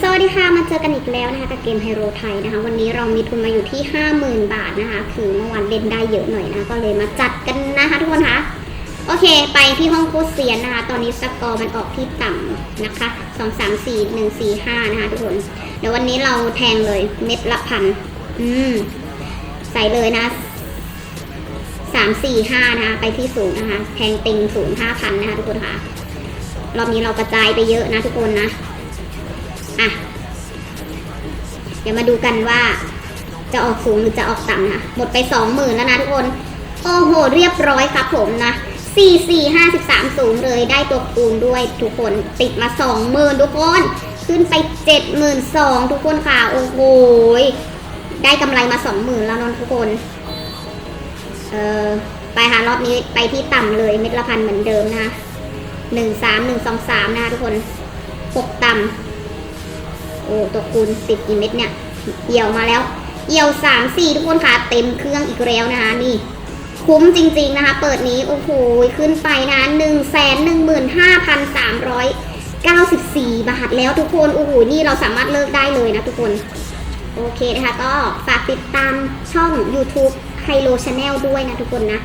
สวัสดีค่ะ มาเจอกันอีกแล้วนะคะกับเกมไฮโรไทยนะคะ วันนี้เรามีทุนมาอยู่ที่ 50,000 บาทนะคะ คือเมื่อวานเล่นได้เยอะหน่อยนะคะก็เลยมาจัดกันนะคะทุกคนคะ โอเค ไปที่ห้องโคเซียนนะคะ ตอนนี้สกอร์มันออกที่ต่ำนะคะ 2 3 4 1 4 5 นะคะทุกคน เดี๋ยววันนี้เราแทงเลยเม็ดละพัน อืม ใส่เลยนะสามสี่ห้านะคะ ไปที่ศูนย์นะคะ แทงติงศูนย์ห้าพันนะคะทุกคนค่ะ รอบนี้เรากระจายไปเยอะนะทุกคนนะ อะ เดี๋ยวมาดูกันว่า จะออกสูงหรือจะออกต่ำนะ หมดไปสองหมื่นแล้วนะทุกคน โอ้โห เรียบร้อยครับผมนะสี่สี่ห้าสิบสามสูงเลยได้ตัวคูณด้วยทุกคนติดมาสองหมื่นทุกคน ขึ้นไปเจ็ดหมื่นสองทุกคนค่ะ โอ้โห ได้กำไรมาสองหมื่นแล้วนนทุกคน เออไปค่ะรอบนี้ไปที่ต่ำเลยเม็ดละพันเหมือนเดิมนะคะหนึ่งสามหนึ่งสองสามนะคะทุกคนหกต่ำ โอ้ตัวคูณติดกี่เม็ดเนี่ยเอี่ยวมาแล้ว เอี่ยวสามสี่ทุกคนค่ะเต็มเครื่องอีกแล้วนะคะนี่คุ้มจริงๆนะคะ เปิดนี้โอ้โหขึ้นไปนะหนึ่งแสนหนึ่งหมื่นห้าพันสามร้อยเก้าสิบสี่บาทแล้วทุกคนโอ้โหนี่เราสามารถเลิกได้เลยนะทุกคน โอเคนะคะ ก็ฝากติดตามช่อง YouTube ไฮโ o ช n แนลด้วยนะทุกคนนะ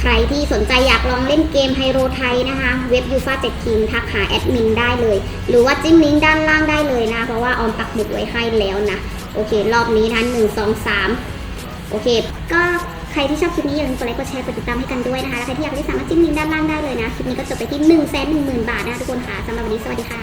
ใครที่สนใจอยากลองเล่นเกมไฮโ o ไทยนะคะ เว็บยูฟาเจ็ดทีมทักหาแอดมินได้เลย หรือว่าจิ้มลิงก์ด้านล่างได้เลยนะ เพราะว่าออมปักหมุดไว้ให้แล้วนะ โอเค รอบนี้นะหนึ่งสองสามโอเค ก็ใครที่ชอบคลิปนี้อย่าลืมกดไลค์กดแชร์กดติดตามให้กันด้วยนะคะและใครที่อยากได้สามารถจิ้มลิงก์ด้านล่างได้เลยนะ คลิปนี้ก็จบไปที่1นึ่งแสนหนึ่งหมื่นบาทนะคะทุกคนค่ะสำหรับวันนี้สวัสดีค่ะ